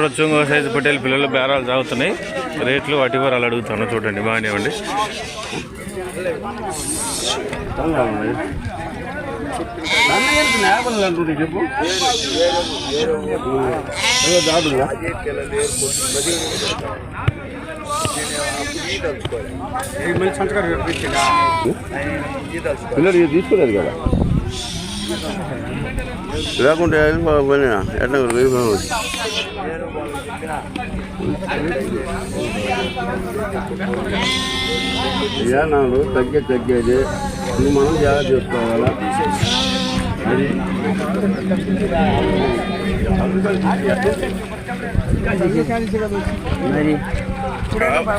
చూడొచ్చు ఇంకో సైజు పొట్టేలు పిల్లలు బేరాలు సాగుతున్నాయి. రేట్లు వాటి వరాలు అడుగుతాను. చూడండి బాగానే పిల్లలు తీసుకోలేదు కదా. లేకుంటే వెళ్ళిపోయినా ఎట్లా వెళ్ళిపోవచ్చు ప్రయాణాలు తగ్గే తగ్గేది. ఇది మనం జాగ్రత్త చేసుకోవాలా? మరి?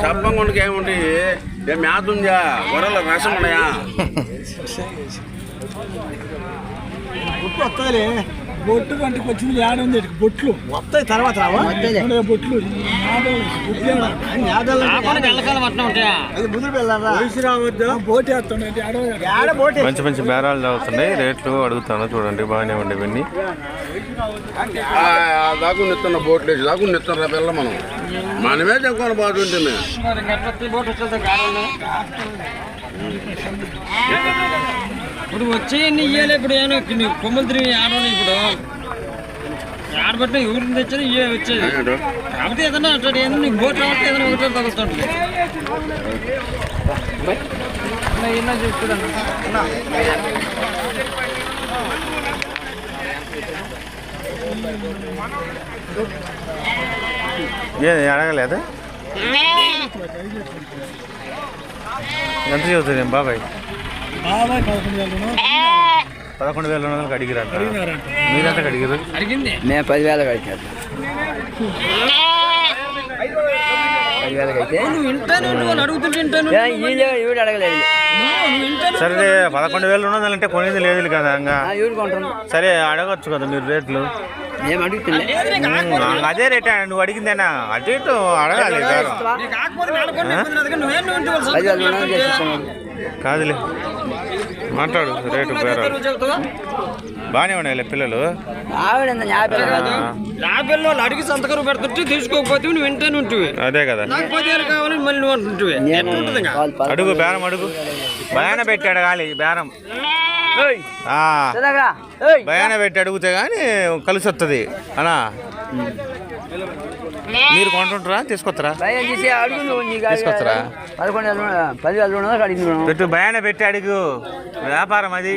చెప్పకుండా ఏముంటాయి ఏ మ్యాథ్ ఉందా వరల రసం ఉన్నాయా? బొట్టు కొంచెం యాడ ఉంది ఇటు బొట్లు. వస్తాయి తర్వాత బొట్లు. Boat boat? మంచి మంచి బేరాలు సాగుతున్నాయి రేట్లు అడుగుతాను. చూడండి బాగానే ఉండే ఇవన్నీ. దాకు నెత్తున్న బోట్లు వేసి దాకు నెత్తున్న పిల్ల మనం? మనమే చెప్పుకొని పోతుంటే మేము ఇప్పుడు వచ్చే ఇయ్యాలి? ఇప్పుడు ఏమో నీకు కొమ్మలు తిరిగి ఆడవాళ్ళు ఇప్పుడు. ఆడబట్టిన ఎవరిని తెచ్చినా ఇవే వచ్చేది. కాబట్టి ఏదన్నా అట్లా ఏదైనా నీకు బోట్ రావట్లేదు ఏదైనా ఒకటి తగ్గుతుంటుంది ఏమన్నా చూస్తున్నాను ఏ అడగలేదు ఎంత చదువుతుంది బాబాయ్? పదకొండు వేలు రెండు వందలకి అడిగిరంట మీరెంత అడిగారు మేము పదివేలకు అడిగారు పదివేలకు అయితే ఈవిడ అడగలేదు. సరే పదకొండు వేల రెండు వందలు అంటే కొనేది లేదు కదా ఇంకా. సరే అడగచ్చు కదా మీరు రేట్లు. అదే రేట్ నువ్వు అడిగిందేనా? అటు ఇటు అడగాలి కాదులే. మాట్లాడు రేటు బాగానే ఉన్నాయి పిల్లలు. ఆవిడ ఎంత యాభై కాదు. ఆ, యాభై వాళ్ళు అడిగి సంతకం పెడుతుంటే తీసుకోకపోతే నువ్వు వింటాను ఉంటుంది అదే కదా. నాకు పదివేలు కావాలని మళ్ళీ నువ్వు అంటుంటివి. అడుగు బేరం అడుగు. భయాన పెట్టి అడగాలి బేరం. ఆ, చదవరా? ఏయ్, భయాన పెట్టి అడిగితే కానీ కలిసి వస్తుంది అనా మీరు కొంటుంటారా? తీసుకొస్తారా? తీసుకొస్తారా? పెట్టు భయాన పెట్టి అడుగు. వ్యాపారం అది.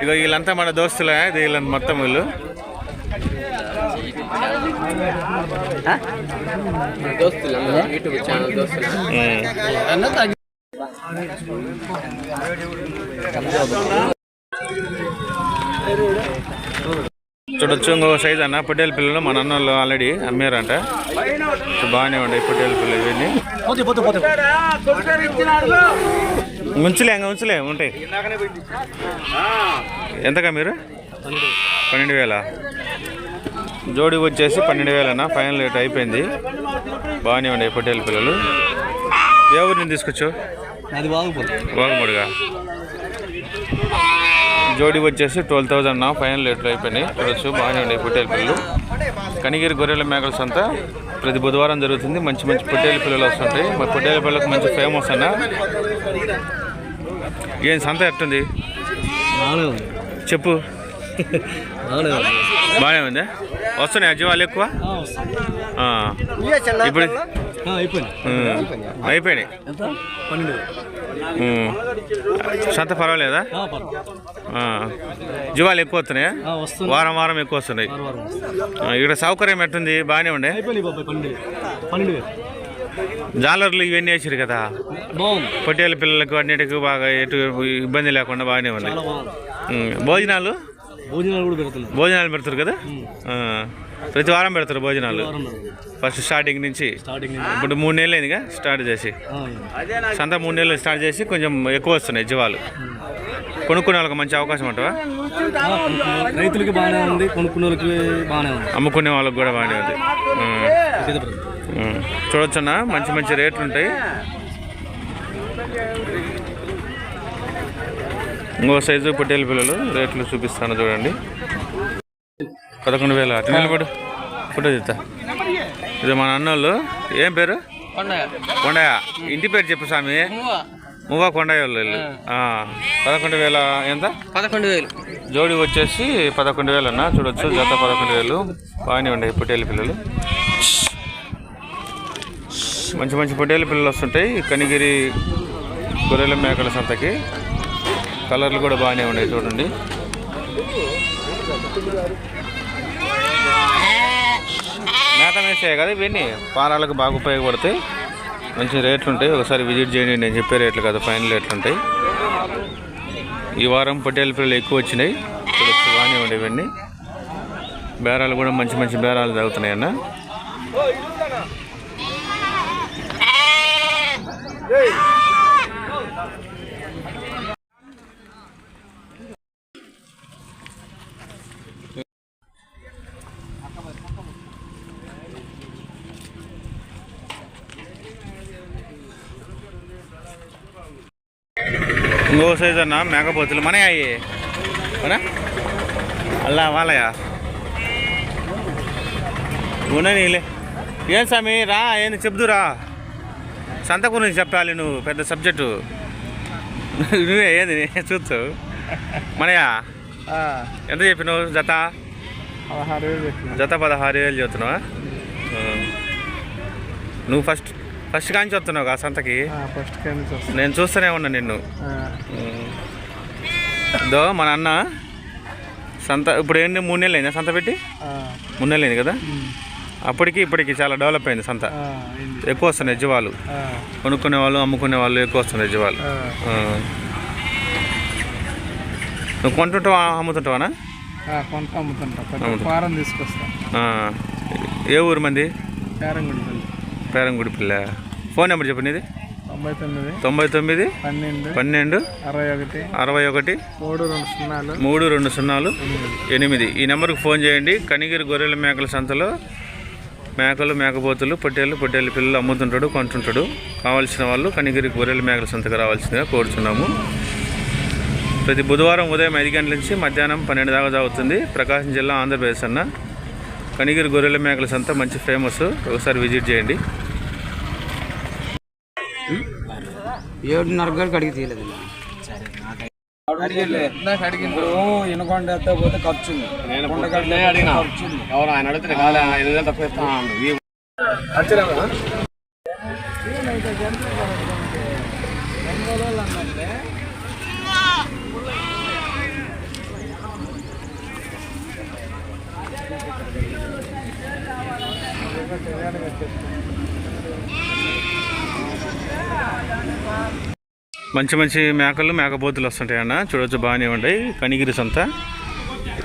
ఇగో వీళ్ళంతా మన దోస్తులే ఇది వీళ్ళంతా మొత్తం వీళ్ళు. ఆ? ఉమ్. చూడొచ్చు. ఇంకో సైజ్ అన్న పొట్టేల పిల్లలు మన అన్నోళ్ళు ఆల్రెడీ అమ్మారంట. బాగానే ఉన్నాయి పొట్టేల పిల్లలు ఇవన్నీ. ఉంచులే ఇంకా ఉంచులే ఉంటాయి. ఎంతగా మీరు? పన్నెండు వేల? జోడి వచ్చేసి పన్నెండు వేలన్నా ఫైనల్ రేట్ అయిపోయింది. బాగానే ఉన్నాయి పొట్టేల పిల్లలు. ఏ ఊరిని తీసుకొచ్చు అది బాగుపోతుంది వాగముడుగా జోడి వచ్చేసి ట్వెల్వ్ థౌజండ్ నా ఫైనల్ రేట్లు అయిపోయినాయి. చూడొచ్చు బాగానే ఉన్నాయి పొట్టేల పిల్లలు. కనిగిరి గొర్రెల మేకల సంత ప్రతి బుధవారం జరుగుతుంది. మంచి మంచి పొట్టేల పిల్లలు వస్తుంటాయి. మరి పొట్టేల పిల్లలకు మంచి ఫేమస్ అన్న. ఏం సంత ఎట్టుంది? చెప్పు. బాగానే ఉందా. వస్తున్నాయి జీవాలు ఎక్కువ? ఆ. ఇప్పుడు అయిపోయినాయి. సంత పర్వాలేదా. జీవాలు ఎక్కువ వస్తున్నాయా? వారం వారం ఎక్కువ వస్తున్నాయి. ఇక్కడ సౌకర్యం ఎట్టుంది? బాగానే ఉండే? జాలర్లు ఇవన్నీ వేసారు కదా? పొట్టేల పిల్లలకు అన్నిటికీ బాగా ఎటు ఇబ్బంది లేకుండా బాగానే ఉమ్, భోజనాలు? భోజనాలు కూడా పెడుతున్నారు. భోజనాలు పెడతారు కదా? ప్రతి వారం పెడతారు భోజనాలు. ఫస్ట్ స్టార్టింగ్ నుంచి. ఇప్పుడు మూడు నెలలు అయిందిగా స్టార్ట్ చేసి. సంత మూడు నెలలు స్టార్ట్ చేసి కొంచెం ఎక్కువ వస్తున్నాయి జీవాలు. కొనుక్కునే వాళ్ళకి మంచి అవకాశం ఉంటుందా రైతులకి బాగానే ఉంది కొనుక్కున్న వాళ్ళకి బాగానే ఉంది. అమ్ముకునే వాళ్ళకి కూడా బాగానే ఉంది. చూడొచ్చన్నా మంచి మంచి రేట్లు ఉంటాయి. ఇంకో సైజు పొట్టేలు పిల్లలు రేట్లు చూపిస్తాను చూడండి. పదకొండు వేల. అటు నిలబడు. ఫోటో తీస్తా. ఇది మన అన్నోళ్ళు. ఏం పేరు? కొండయ్య. ఇంటి పేరు చెప్పు స్వామి. మువ్వా. కొండయ్య వాళ్ళు పదకొండు వేల ఎంత? పదకొండు వేలు. జోడి వచ్చేసి పదకొండు వేలు అన్న. చూడొచ్చు జత పదకొండు వేలు. బాగానే ఉన్నాయి పొట్టేలు పిల్లలు. మంచి మంచి పొట్టేలు పిల్లలు వస్తుంటాయి. కనిగిరి గొర్రెల మేకల సంతకి. కలర్లు కూడా బాగానే ఉన్నాయి చూడండి. శాతం వేసాయి కదా ఇవన్నీ? పారాలకు బాగా ఉపయోగపడతాయి. మంచి రేట్లు ఉంటాయి. ఒకసారి విజిట్ చేయండి. నేను చెప్పే రేట్లు కదా ఫైనల్ రేట్లు ఉంటాయి. ఈ వారం పొట్టేల పిల్లలు ఎక్కువ వచ్చినాయి. బాగానే ఉండే ఇవన్నీ. బేరాలు కూడా మంచి మంచి బేరాలు తాగుతున్నాయి అన్న. ఇంకో సైజ్ అన్న మేకపోతులు మన అయ్యి? అవునా? అల్లా వాళ్ళయా? నీలే. ఏం స్వామి రా ఏంది? చెప్దురా సంత గురించి చెప్పాలి నువ్వు పెద్ద సబ్జెక్టు నువ్వే ఏది? చూస్తావు. మనయా? ఎంత చెప్పినావు? జత? జత పదహారు వేలు చెప్తున్నావా. నువ్వు ఫస్ట్ ఫస్ట్ కాంచి వస్తున్నావు ఆ సంతకి ఫస్ట్ నేను చూస్తూనే ఉన్నా నిన్ను. దో మన అన్న సంత ఇప్పుడు ఏంటి మూడు నెలలు అయిందా సంత పెట్టి? మూడు నెలలు అయింది కదా? అప్పటికి ఇప్పటికి చాలా డెవలప్ అయింది సంత. ఎక్కువ వస్తున్నాయి జీవాలు. కొనుక్కునే వాళ్ళు అమ్ముకునే వాళ్ళు ఎక్కువ వస్తున్నాయి జీవాలు. నువ్వు కొంటుంటావా అమ్ముతుంటావానా? కొంత అమ్ముతుంటా. తీసుకొస్తా. ఏ ఊరు మంది. పేరంగుడి పల్లి. ఫోన్ నెంబర్ చెప్పండి ఇది తొంభై తొమ్మిది తొంభై తొమ్మిది పన్నెండు పన్నెండు అరవై ఒకటి అరవై ఒకటి మూడు రెండు సున్నాలు మూడు రెండు సున్నాలు ఎనిమిది. ఈ నెంబర్కి ఫోన్ చేయండి. కనిగిరి గొర్రెల మేకల సంతలో మేకలు మేకపోతులు పొట్టేళ్ళు పొట్టేళ్ళ పిల్లలు అమ్ముతుంటాడు కొంటుంటాడు. కావాల్సిన వాళ్ళు కనిగిరి గొర్రెల మేకల సంతకు రావాల్సిందిగా కోరుచున్నాము. ప్రతి బుధవారం ఉదయం ఐదు గంటల నుంచి మధ్యాహ్నం పన్నెండు దాకా సాగుతుంది. ప్రకాశం జిల్లా ఆంధ్రప్రదేశ్ అన్న. కనిగిరి గొర్రెల మేకల సంత మంచి ఫేమస్ ఒకసారి విజిట్ చేయండి. ఏడున్నర గంటలకు అడిగి తీయలేదు ఇప్పుడు ఇనకొండ ఎత్తే పోతే ఖర్చు ఉంది కొండగట్ల ఖర్చు ఉంది ఎవరు ఆయన అడిగితే కాలే ఐదు వేలు తక్కువ ఇస్తా అన్నాడు. ఈ మంచి మంచి మేకలు మేకపోతులు వస్తుంటాయి అన్న. చూడొచ్చు బాగానే ఉంటాయి కనిగిరి సంత.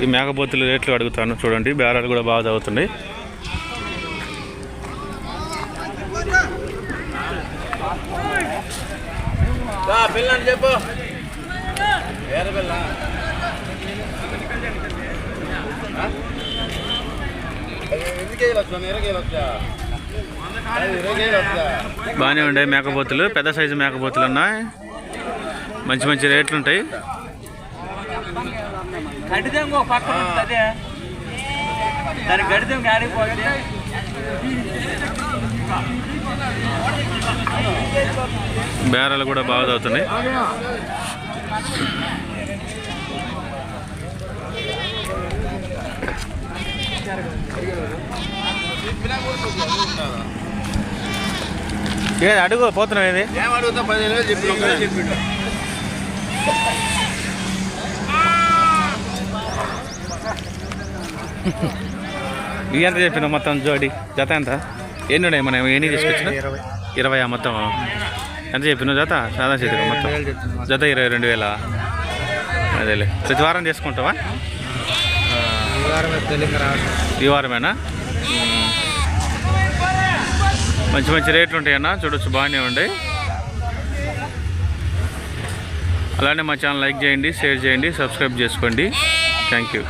ఈ మేకపోతుల రేట్లు అడుగుతాను చూడండి. బేరాలు కూడా బాగా చెప్పు. కేజీలు వచ్చా? బాగానే ఉంటాయి మేకపోతులు పెద్ద సైజు మేకపోతులు ఉన్నాయి. మంచి మంచి రేట్లు ఉంటాయి. బేరాలు కూడా బాగా చదువుతున్నాయి ఏది అడుగు పోతున్నావు ఏది? ఏం అడుగుతా పదిహేను వేలు చెప్పి చెప్పిండు ఇవి ఎంత చెప్పినావు మొత్తం జోడి? జత ఎంత? ఎన్ని ఉన్నాయి మనం ఎన్ని తీసుకొచ్చిన ఇరవై. మొత్తం. ఎంత చెప్పినావు జత? సాదా చేతిగా మొత్తం. జత ఇరవై రెండు వేల? అదేలే. ప్రతి వారం తీసుకుంటావా ఈ వారమేనా. మంచి మంచి రేట్లు ఉంటాయన్న. చూడొచ్చు బాగానే ఉంటాయి అలానే మా ఛానల్ లైక్ చేయండి షేర్ చేయండి సబ్స్క్రైబ్ చేసుకోండి. Thank you